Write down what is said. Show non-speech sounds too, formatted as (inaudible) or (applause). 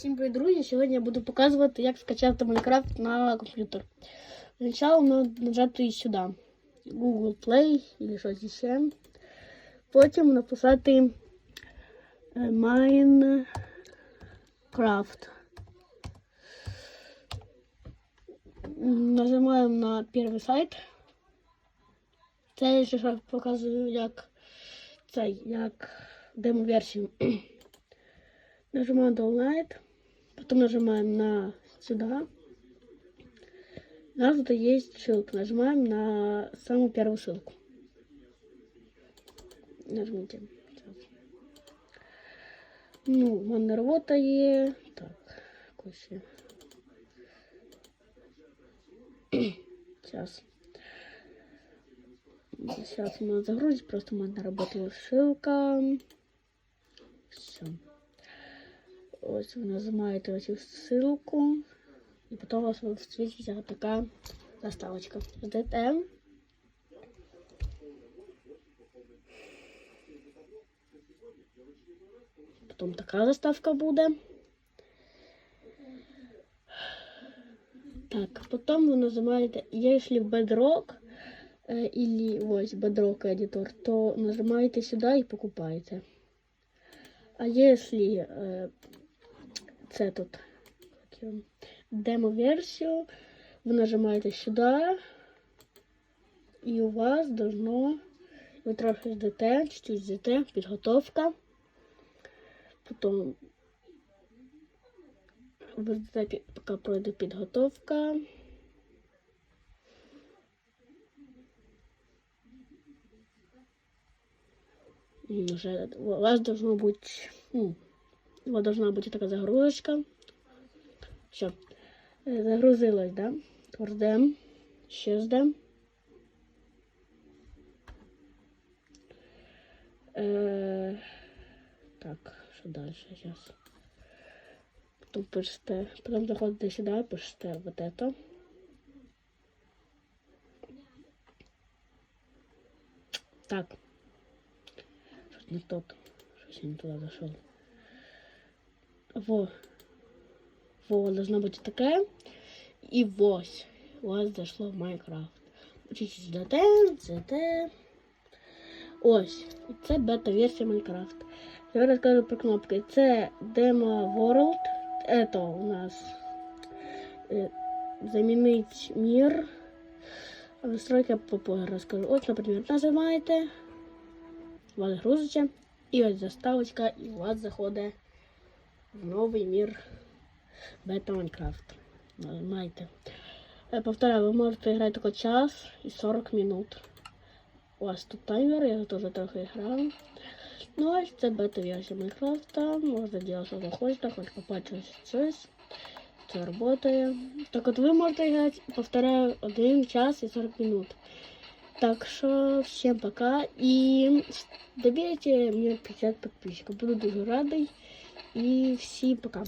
Всім привіт, друзі! Сьогодні я буду показувати, як скачати Майнкрафт на комп'ютер. Спочатку треба нажати сюди Google Play або щось ще. Потім написати е, Minecraft. Нажимаємо на перший сайт. Це я ще показую, як цей, як демо-версію. (clears throat) Нажимаем Download, потом нажимаем на сюда. У нас тут есть ссылка. Нажимаем на самую первую ссылку. Нажмите. Ну, в мене. Так, ще. (clears throat) Сейчас. Сейчас у нас загрузить, просто у мене ссылка. Все. Ось ви нажимаєте ось цю ссылку, і потім у вас висвітиться така заставочка. Ждете. Потім така заставка буде. Так, потім ви нажимаєте, якщо в Bedrock э, или ось Bedrock Editor, то нажимаєте сюди і покупаєте. А якщо э, це тут демо-версію. Ви нажимаєте сюди, і у вас должно, ви трохи ждете, чуть-чуть ждете, підготовка. Потім ви ждете, поки пройде підготовка. І Вже у вас должно бути, ну, вот должна быть такая загрузочка. Все. Загрузилась, да? Ждем. Ще ждем. Е, так, що далі зараз? Потім пишете, потім заходите сюди, пишете вот это. Так. Щось не тот. Щось я не туди зайшов. Во. Во, должно быть такая. И вось. У вас зашло в Майнкрафт. Чуть-чуть ждете, ждете. Ось. Це бета-версія Майнкрафт. Я розкажу про кнопки. Це Demo World. Это у нас е, замінить мир. А настройки попозже розкажу. Ось, наприклад, нажимаєте. У вас грузиться. І ось заставочка, і у вас заходить в новый мир бета Майнкрафт. Нажимайте. Э, Повторяю, вы можете играть только час и 40 минут. У вас тут таймер, я тоже трохи играл. Ну, а це бета-версія Майнкрафта. Можна делать, що захочете, хоч побачити щось. Це працює. Так от ви можете грати, повторяю, 1 час і 40 минут. Так що всем пока и добейте мне 50 подписчиков. Буду дуже радий. І всім пока.